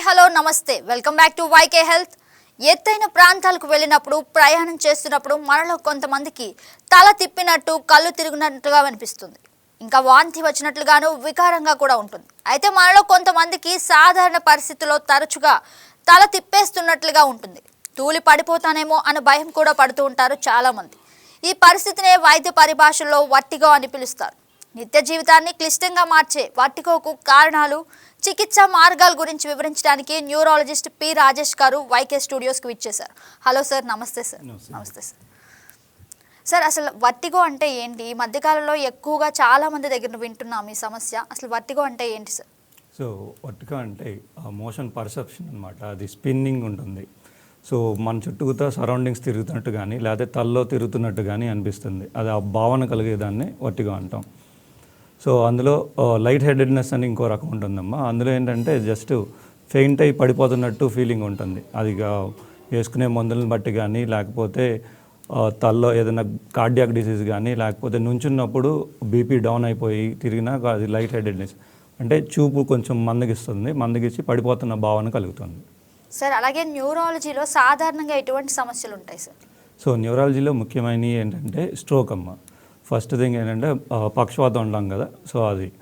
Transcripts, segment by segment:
Hi hello నమస్తే. Welcome back to YK health. ఎత్తైన ప్రాంతాలకు వెళ్ళినప్పుడు ప్రయాణం చేస్తున్నప్పుడు మనలో కొంతమందికి తల తిప్పినట్టు కళ్ళు తిరిగినట్టుగా అనిపిస్తుంది. ఇంకా వాంతి వచ్చినట్లుగాను వికారంగా కూడా ఉంటుంది. అయితే మనలో కొంతమందికి సాధారణ పరిస్థితుల్లో తరచుగా తల తిప్పేస్తున్నట్లుగా ఉంటుంది. తూలి పడిపోతానేమో అనే భయం కూడా పడుతూ ఉంటారు చాలామంది. ఈ పరిస్థితినే వైద్య పరిభాషలో వట్టిగో అని పిలుస్తారు. నిత్య జీవితాన్ని క్లిష్టంగా మార్చే వట్టికోకు కారణాలు చికిత్స మార్గాల గురించి వివరించడానికి న్యూరాలజిస్ట్ పి రాజేష్ గారు వైకే స్టూడియోస్కి విచ్చేశారు హలో సార్ నమస్తే సార్. నమస్తే. సార్. సార్. అసలు వర్టిగో అంటే ఏంటి? ఈ మధ్యకాలంలో ఎక్కువగా చాలా మంది దగ్గర వింటున్నాం ఈ సమస్య. అసలు వర్టిగో అంటే ఏంటి సార్? సో వర్టిక అంటే మోషన్ పర్సెప్షన్ అనమాట అది స్పిన్నింగ్ ఉంటుంది. సో మన చుట్టూతో సరౌండింగ్స్ తిరుగుతున్నట్టు కానీ లేకపోతే తల్లో తిరుగుతున్నట్టు కానీ అనిపిస్తుంది. అది ఆ భావన కలిగేదాన్ని వర్టిగా అంటాం. సో అందులో లైట్ హెడెడ్నెస్ అని ఇంకో రకం ఉంటుందమ్మా. అందులో ఏంటంటే జస్ట్ ఫెయింట్ అయి పడిపోతున్నట్టు ఫీలింగ్ ఉంటుంది. అది వేసుకునే మందులను బట్టి కానీ లేకపోతే తల్లో ఏదైనా కార్డియాక్ డిసీజ్ కానీ లేకపోతే నుంచున్నప్పుడు బీపీ డౌన్ అయిపోయి తిరిగినా అది లైట్ హెడెడ్నెస్ అంటే చూపు కొంచెం మందగిస్తుంది. మందగిచ్చి పడిపోతున్న భావన కలుగుతుంది. సార్ అలాగే న్యూరాలజీలో సాధారణంగా ఎటువంటి సమస్యలు ఉంటాయి సార్? సో న్యూరాలజీలో ముఖ్యమైనవి ఏంటంటే స్ట్రోక్ అమ్మ. ఫస్ట్ థింగ్ ఏంటంటే పక్షవాతం ఉంటాం కదా. సో అది.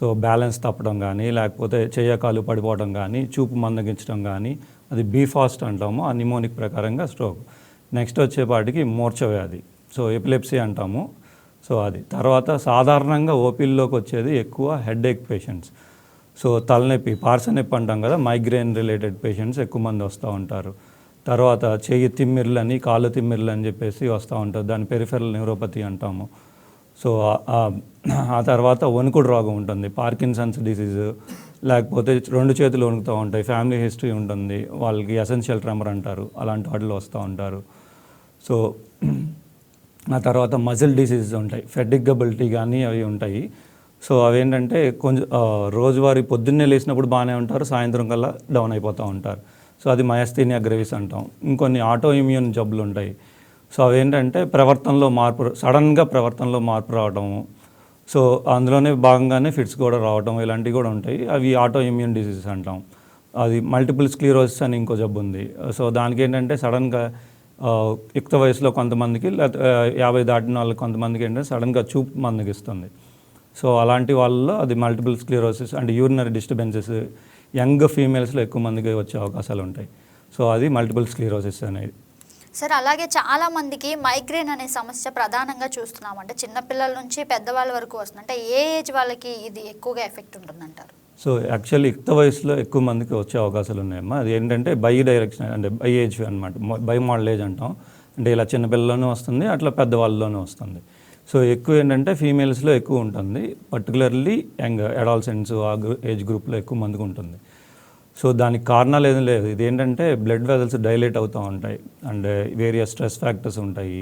సో బ్యాలెన్స్ తప్పడం కానీ లేకపోతే చెయ్యకాలు పడిపోవడం కానీ చూపు మందగించడం కానీ అది బీఫాస్ట్ అంటాము ఆ నిమోనిక్ ప్రకారంగా స్ట్రోక్. నెక్స్ట్ వచ్చేపాటికి మూర్ఛ వ్యాధి. సో ఎపిలెప్సీ అంటాము. సో అది. తర్వాత సాధారణంగా ఓపీల్లోకి వచ్చేది ఎక్కువ హెడ్ఏక్ పేషెంట్స్. సో తలనొప్పి పార్సనొప్పి అంటాం కదా మైగ్రేన్ రిలేటెడ్ పేషెంట్స్ ఎక్కువ మంది వస్తూ ఉంటారు. తర్వాత చెయ్యి తిమ్మిర్లని కాళ్ళు తిమ్మిర్లు అని చెప్పేసి వస్తూ ఉంటారు. దాని పెరిఫెరల్ న్యూరోపతి అంటాము. సో ఆ- తర్వాత వణుకుడు రోగం ఉంటుంది. పార్కిన్సన్స్ డిసీజ్ లేకపోతే రెండు చేతులు వణుకుతూ ఉంటాయి. ఫ్యామిలీ హిస్టరీ ఉంటుంది. వాళ్ళకి ఎసెన్షియల్ ట్రెమర్ అంటారు. అలాంటి వాటిలో వస్తూ ఉంటారు. సో ఆ తర్వాత మజిల్ డిసీజెస్ ఉంటాయి. ఫెడిగబిలిటీ కానీ అవి ఉంటాయి. సో అవేంటంటే కొంచెం రోజువారి రోజువారీ పొద్దున్నే లేచినప్పుడు బాగానే ఉంటారు. సాయంత్రం కల్లా డౌన్ అయిపోతూ ఉంటారు. సో అది మయస్థీనియా గ్రెవిస్ అంటాం. ఇంకొన్ని ఆటో ఇమ్యూన్ జబ్బులు ఉంటాయి. సో అవేంటంటే ప్రవర్తనలో మార్పు సడన్గా ప్రవర్తనలో మార్పు రావడము సో అందులోనే భాగంగానే ఫిట్స్ కూడా రావడం ఇలాంటివి కూడా ఉంటాయి. అవి ఆటో ఇమ్యూన్ డిసీజెస్ అంటాం. అది మల్టిపుల్ స్క్లీరోసిస్ అని ఇంకో జబ్బు ఉంది. సో దానికి ఏంటంటే సడన్గా యుక్త వయసులో కొంతమందికి లేకపోతే యాభై దాటిన వాళ్ళకి కొంతమందికి ఏంటంటే సడన్గా చూపు మందగిస్తుంది. సో అలాంటి వాళ్ళలో అది మల్టిపుల్ స్క్లీరోసిస్ అంటే యూరినరీ డిస్టర్బెన్సెస్ యంగ్ ఫీమేల్స్లో ఎక్కువ మందికి వచ్చే అవకాశాలు ఉంటాయి. సో అది మల్టిపుల్ స్క్లీరోసిస్ అనేది. సార్ అలాగే చాలా మందికి మైగ్రేన్ అనే సమస్య ప్రధానంగా చూస్తున్నాం అంటే చిన్నపిల్లల నుంచి పెద్దవాళ్ళ వరకు వస్తుంది. అంటే ఏ ఏజ్ వాళ్ళకి ఇది ఎక్కువగా ఎఫెక్ట్ ఉంటుందంటారు? సో యాక్చువల్లీ యుక్త వయసులో ఎక్కువ మందికి వచ్చే అవకాశాలు ఉన్నాయమ్మా. అది ఏంటంటే బై డైరెక్షన్ అంటే బై ఏజ్ అనమాట బై మోడల్ ఏజ్ అంటాం. అంటే ఇలా చిన్నపిల్లల్లోనూ వస్తుంది అట్లా పెద్దవాళ్ళలోనూ వస్తుంది. సో ఎక్కువ ఏంటంటే ఫీమేల్స్లో ఎక్కువ ఉంటుంది. పర్టికులర్లీ యంగ్ అడాల్సెంట్స్ ఆ ఏజ్ గ్రూప్లో ఎక్కువ మందికి ఉంటుంది. సో దానికి కారణాలు ఏం లేదు ఇది ఏంటంటే బ్లడ్ వెజల్స్ డైలేట్ అవుతూ ఉంటాయి. అండ్ వేరియస్ స్ట్రెస్ ఫ్యాక్టర్స్ ఉంటాయి.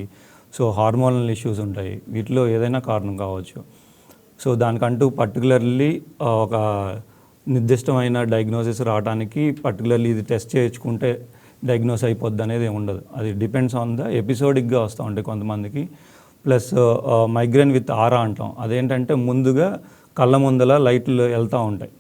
సో హార్మోనల్ ఇష్యూస్ ఉంటాయి. వీటిలో ఏదైనా కారణం కావచ్చు. సో దానికంటూ పర్టికులర్లీ ఒక నిర్దిష్టమైన డయాగ్నోసిస్ రావడానికి పర్టికులర్లీ ఇది టెస్ట్ చేయించుకుంటే డయాగ్నోస్ అయిపోద్ది అనేది ఉండదు. అది డిపెండ్స్ ఆన్ ద ఎపిసోడిక్గా వస్తూ ఉంటాయి కొంతమందికి. ప్లస్ మైగ్రేన్ విత్ ఆరా అంటాం. అదేంటంటే ముందుగా కళ్ళ ముందల లైట్లు వెళ్తూ ఉంటాయి.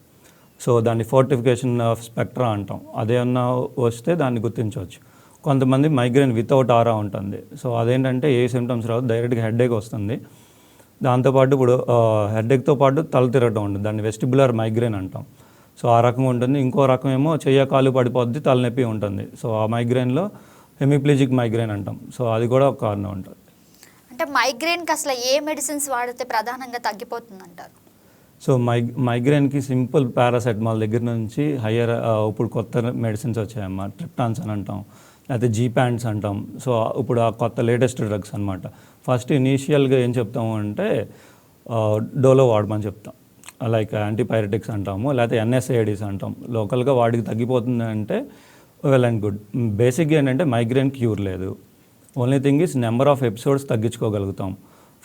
సో దాన్ని ఫోర్టిఫికేషన్ ఆఫ్ స్పెక్ట్రా అంటాం. అదేమన్నా వస్తే దాన్ని గుర్తించవచ్చు. కొంతమంది మైగ్రేన్ వితౌట్ ఆరా ఉంటుంది. సో అదేంటంటే ఏ సిమ్టమ్స్ రావు డైరెక్ట్గా హెడేక్ వస్తుంది. దాంతోపాటు ఇప్పుడు హెడేక్తో పాటు తల తిరగడం ఉంటుంది. దాన్ని వెస్టిబులర్ మైగ్రేన్ అంటాం. సో ఆ రకం ఉంటుంది. ఇంకో రకం ఏమో చెయ్య కాలు పడిపోద్ది తలనొప్పి ఉంటుంది. సో ఆ మైగ్రేన్లో హెమిప్లిజిక్ మైగ్రేన్ అంటాం. సో అది కూడా ఒక కారణం ఉంటుంది. అంటే మైగ్రేన్కి అసలు ఏ మెడిసిన్స్ వాడితే ప్రధానంగా తగ్గిపోతుంది అంటారు సో మై మైగ్రేన్కి సింపుల్ పారాసెటమాల్ దగ్గర నుంచి హయ్యర్ ఇప్పుడు కొత్త మెడిసిన్స్ వచ్చాయన్నమాట ట్రిప్టాన్స్ అని అంటాం. లేకపోతే జీ ప్యాంట్స్ అంటాం. సో ఇప్పుడు ఆ కొత్త లేటెస్ట్ డ్రగ్స్ అనమాట ఫస్ట్ ఇనీషియల్గా ఏం చెప్తాము అంటే డోలో వాడమని చెప్తాం. లైక్ యాంటీపైరటిక్స్ అంటాము లేకపోతే ఎన్ఎస్ఏడీస్ అంటాం. లోకల్గా వాడికి తగ్గిపోతుంది అంటే వెల్ అండ్ గుడ్. బేసిక్గా ఏంటంటే మైగ్రేన్ క్యూర్ లేదు. Only thing is number of episodes తగ్గించుకోగలుగుతాం.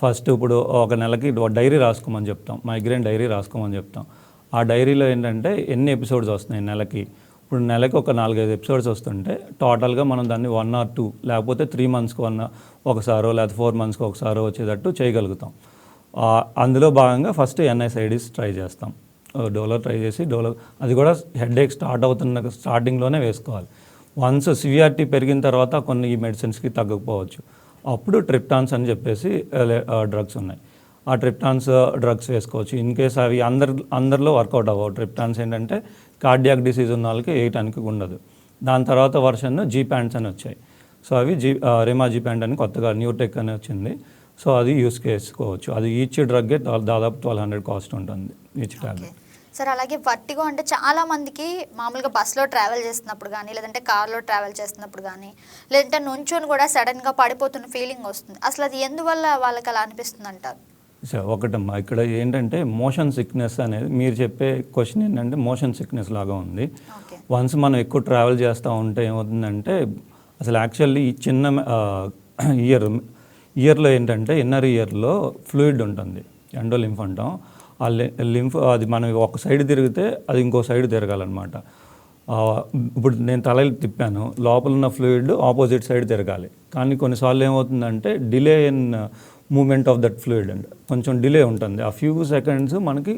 First ఇప్పుడు ఒక నెలకి డైరీ రాసుకోమని చెప్తాం. మైగ్రేన్ డైరీ రాసుకోమని చెప్తాం. ఆ డైరీలో ఏంటంటే ఎన్ని ఎపిసోడ్స్ వస్తున్నాయి నెలకి? ఇప్పుడు నెలకి ఒక నాలుగైదు ఎపిసోడ్స్ వస్తుంటే టోటల్గా మనం దాన్ని వన్ ఆర్ టూ లేకపోతే త్రీ మంత్స్కి వన్ ఒకసారో లేకపోతే ఫోర్ మంత్స్కి ఒకసారో వచ్చేటట్టు చేయగలుగుతాం. అందులో భాగంగా ఫస్ట్ ఎన్ఎస్ఐడిస్ ట్రై చేస్తాం. డోలో ట్రై చేసి డోలో అది కూడా హెడ్ ఏక్ స్టార్ట్ అవుతున్న స్టార్టింగ్లోనే వేసుకోవాలి. వన్స్ సివిఆర్టీ పెరిగిన తర్వాత కొన్ని ఈ మెడిసిన్స్కి తగ్గకపోవచ్చు. అప్పుడు ట్రిప్టాన్స్ అని చెప్పేసి డ్రగ్స్ ఉన్నాయి. ఆ ట్రిప్టాన్స్ డ్రగ్స్ వేసుకోవచ్చు. ఇన్ కేస్ అవి అందరి అందరిలో వర్కౌట్ అవ్వవు. ట్రిప్టాన్స్ ఏంటంటే కార్డియాక్ డిసీజ్ ఉన్న వాళ్ళకి వేయటానికి ఉండదు దాని తర్వాత వర్షన్ జీ ప్యాంట్స్ అని వచ్చాయి. సో అవి జీ రెమా జీ ప్యాంట్ అని కొత్తగా న్యూటెక్ అని వచ్చింది. సో అది యూస్ చేసుకోవచ్చు. అది ఈచ్ డ్రగ్గే దాదాపు ట్వెల్వ్ హండ్రెడ్ కాస్ట్ ఉంటుంది ఈచ్ టాబ్లెట్ సార్ అలాగే వర్టిగో అంటే చాలా మందికి మామూలుగా బస్సులో ట్రావెల్ చేస్తున్నప్పుడు కానీ లేదంటే కార్లో ట్రావెల్ చేస్తున్నప్పుడు కానీ లేదంటే నుంచొని కూడా సడన్గా పడిపోతున్న ఫీలింగ్ వస్తుంది. అసలు అది ఎందువల్ల వాళ్ళకి అలా అనిపిస్తుంది అంటారు సో ఒకటమ్మా ఇక్కడ ఏంటంటే మోషన్ సిక్నెస్ అనేది మీరు చెప్పే క్వశ్చన్ ఏంటంటే మోషన్ సిక్నెస్ లాగా ఉంది. వన్స్ మనం ఎక్కువ ట్రావెల్ చేస్తూ ఉంటే ఏమవుతుందంటే అసలు యాక్చువల్లీ ఈ చిన్న ఇయర్ ఇయర్లో ఏంటంటే ఇన్నర్ ఇయర్లో ఫ్లూయిడ్ ఉంటుంది ఎండో లింఫ్ అంటాం. ఆ లింఫ్ అది మనం ఒక సైడ్ తిరిగితే అది ఇంకో సైడ్ తిరగాలన్నమాట. ఇప్పుడు నేను తల తిప్పాను. లోపల ఉన్న ఫ్లూయిడ్ ఆపోజిట్ సైడ్ తిరగాలి. కానీ కొన్నిసార్లు ఏమవుతుందంటే delay in movement of that fluid and కొంచెం డిలే ఉంటుంది. ఆ ఫ్యూ సెకండ్స్ మనకి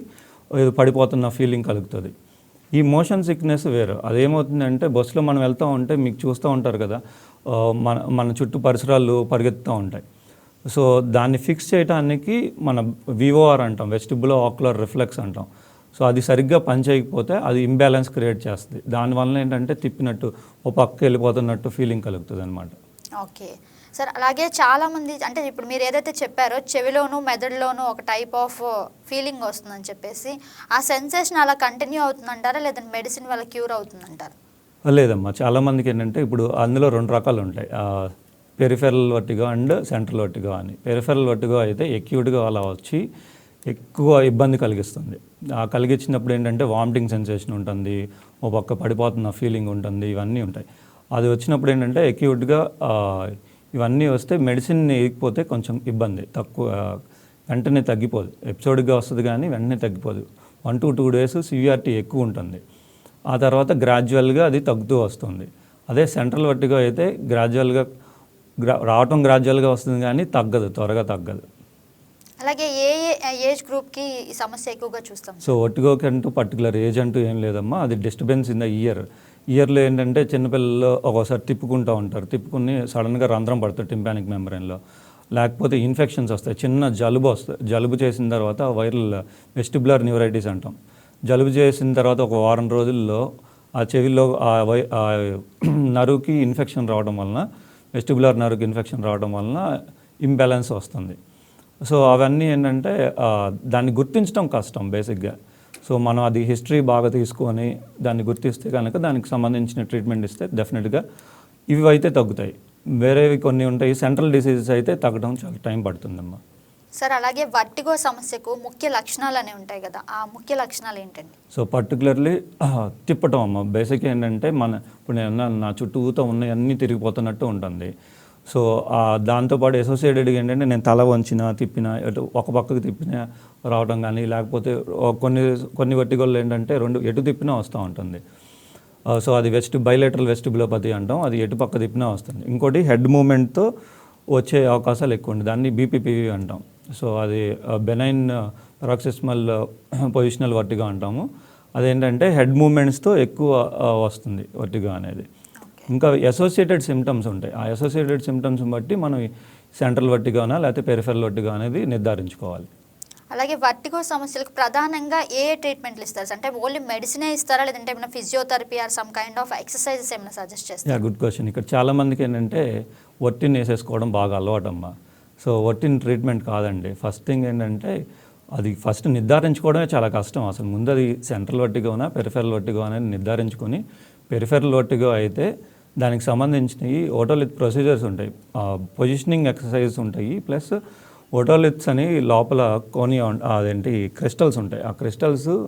ఏదో పడిపోతున్న ఫీలింగ్ కలుగుతుంది. ఈ మోషన్ సిక్నెస్ వేరు. అదేమవుతుందంటే బస్సులో మనం వెళ్తూ ఉంటే మీకు చూస్తూ ఉంటారు కదా మన మన చుట్టూ పరిసరాలు పరిగెత్తుతూ ఉంటాయి. సో దాన్ని ఫిక్స్ చేయడానికి మన విఓఆర్ అంటాం వెస్టిబులో ఆక్యులర్ రిఫ్లెక్స్ అంటాం. సో అది సరిగ్గా పనిచేయకపోతే అది ఇంబ్యాలెన్స్ క్రియేట్ చేస్తుంది. దానివల్ల ఏంటంటే తిప్పినట్టు ఓ పక్క వెళ్ళిపోతున్నట్టు ఫీలింగ్ కలుగుతుంది అనమాట ఓకే. సార్ అలాగే చాలా మంది అంటే ఇప్పుడు మీరు ఏదైతే చెప్పారో చెవిలోను మెదడులోను ఒక టైప్ ఆఫ్ ఫీలింగ్ వస్తుందని చెప్పేసి ఆ సెన్సేషన్ అలా కంటిన్యూ అవుతుందంటారా? లేదంటే మెడిసిన్ వల్ల క్యూర్ అవుతుందంటారా? లేదమ్మా చాలామందికి ఏంటంటే ఇప్పుడు అందులో రెండు రకాలు ఉంటాయి. Peripheral vertigo and central vertigo అని. పెరిఫెరల్ వర్టిగో అయితే ఎక్యూట్గా అలా వచ్చి ఎక్కువ ఇబ్బంది కలిగిస్తుంది. ఆ కలిగించినప్పుడు ఏంటంటే వామిటింగ్ సెన్సేషన్ ఉంటుంది ఓ పక్క పడిపోతున్న ఫీలింగ్ ఉంటుంది ఇవన్నీ ఉంటాయి. అది వచ్చినప్పుడు ఏంటంటే ఎక్యూట్గా ఇవన్నీ వస్తే మెడిసిన్ వేయకపోతే కొంచెం ఇబ్బంది. తక్కువ వెంటనే తగ్గిపోదు. ఎపిసోడ్గా వస్తుంది కానీ వెంటనే తగ్గిపోదు. One to two days CVRT ఎక్కువ ఉంటుంది. ఆ తర్వాత గ్రాడ్యువల్గా అది తగ్గుతూ వస్తుంది. అదే సెంట్రల్ వర్టిగా అయితే గ్రాడ్యువల్గా రావటం గ్రాడ్యువల్గా వస్తుంది కానీ తగ్గదు త్వరగా తగ్గదు. అలాగే ఏ ఏజ్ గ్రూప్కి ఈ సమస్య ఎక్కువగా చూస్తాం? సో ఒట్టిగోకి అంటూ పర్టికులర్ ఏజ్ అంటూ ఏం లేదమ్మా అది డిస్టర్బెన్స్ ఇన్ ద ఇయర్ ఇయర్లో ఏంటంటే చిన్నపిల్లలు ఒక్కోసారి తిప్పుకుంటూ ఉంటారు. తిప్పుకుని సడన్గా రంధ్రం పడుతుంది టింపానిక్ మెంబ్రెయిన్లో లేకపోతే ఇన్ఫెక్షన్స్ వస్తాయి. చిన్న జలుబు వస్తాయి జలుబు చేసిన తర్వాత వైరల్ వెస్టిబులర్ న్యూరైటిస్ అంటాం. జలుబు చేసిన తర్వాత ఒక వారం రోజుల్లో ఆ చెవిలో ఆ వై ఆ నరువుకి ఇన్ఫెక్షన్ రావడం వలన వెస్టిబులర్ నర్వ్ ఇన్ఫెక్షన్ రావడం వలన ఇంబ్యాలెన్స్ వస్తుంది. సో అవన్నీ ఏంటంటే దాన్ని గుర్తించడం కష్టం బేసిక్గా. సో మనం అది హిస్టరీ బాగా తీసుకొని దాన్ని గుర్తిస్తే కనుక దానికి సంబంధించిన ట్రీట్మెంట్ ఇస్తే డెఫినెట్గా ఇవి అయితే తగ్గుతాయి. వేరేవి కొన్ని ఉంటాయి. సెంట్రల్ డిసీజెస్ అయితే తగ్గడం చాలా టైం పడుతుందమ్మా. సార్ అలాగే వర్టిగో సమస్యకు ముఖ్య లక్షణాలు అనేవి ఉంటాయి కదా ఆ ముఖ్య లక్షణాలు ఏంటండి? సో పర్టికులర్లీ తిప్పటం అమ్మ. బేసిక్ ఏంటంటే మన ఇప్పుడు నేను నా నా చుట్టూతో ఉన్నవన్నీ తిరిగిపోతున్నట్టు ఉంటుంది. సో దాంతోపాటు అసోసియేటెడ్గా ఏంటంటే నేను తల వంచిన తిప్పిన ఎటు ఒక పక్కకు తిప్పిన రావడం కానీ లేకపోతే కొన్ని కొన్ని వట్టిగోళ్ళు ఏంటంటే రెండు ఎటు తిప్పినా వస్తూ ఉంటుంది. సో అది వెస్ట్ బైలేటరల్ వెస్టిబులోపతి అంటాం అది ఎటు పక్క తిప్పినా వస్తుంది. ఇంకోటి హెడ్ మూమెంట్తో వచ్చే అవకాశాలు ఎక్కువ ఉంది దాన్ని బీపీపీవి అంటాం. సో అది బెనైన్ రాక్సిస్మల్ పొజిషనల్ వర్టిగా అంటాము. అదేంటంటే హెడ్ మూమెంట్స్తో ఎక్కువ వస్తుంది వర్టిగా అనేది. ఇంకా అసోసియేటెడ్ సిమ్టమ్స్ ఉంటాయి. ఆ అసోసియేటెడ్ సిమ్టమ్స్ బట్టి మనం సెంట్రల్ వర్టిగానా లేకపోతే పెరిఫెరల్ వర్టిగా అనేది నిర్ధారించుకోవాలి. అలాగే వర్టిగో సమస్యలకు ప్రధానంగా ఏ ట్రీట్మెంట్లు ఇస్తారు? అంటే ఓన్లీ మెడిసినే ఇస్తారా? లేదంటే ఏమైనా physiotherapy or some kind of exercises ఏమైనా సజెస్ట్ చేస్తారా? Good question. ఇక్కడ చాలామందికి ఏంటంటే ఒట్టిని వేసేసుకోవడం బాగా అలవాటమ్మా. సో వట్టిన ట్రీట్మెంట్ కాదండి. ఫస్ట్ థింగ్ ఏంటంటే అది ఫస్ట్ నిర్ధారించుకోవడమే చాలా కష్టం. అసలు ముందు అది సెంట్రల్ వట్టిగోనా పెరిఫెరల్ వట్టిగో అనేది నిర్ధారించుకొని పెరిఫెరల్ వట్టిగో అయితే దానికి సంబంధించినవి ఓటోలిత్ ప్రొసీజర్స్ ఉంటాయి. పొజిషనింగ్ ఎక్సర్సైజెస్ ఉంటాయి. ప్లస్ ఓటోలిత్స్ అని లోపల కోని అదేంటి క్రిస్టల్స్ ఉంటాయి. ఆ క్రిస్టల్స్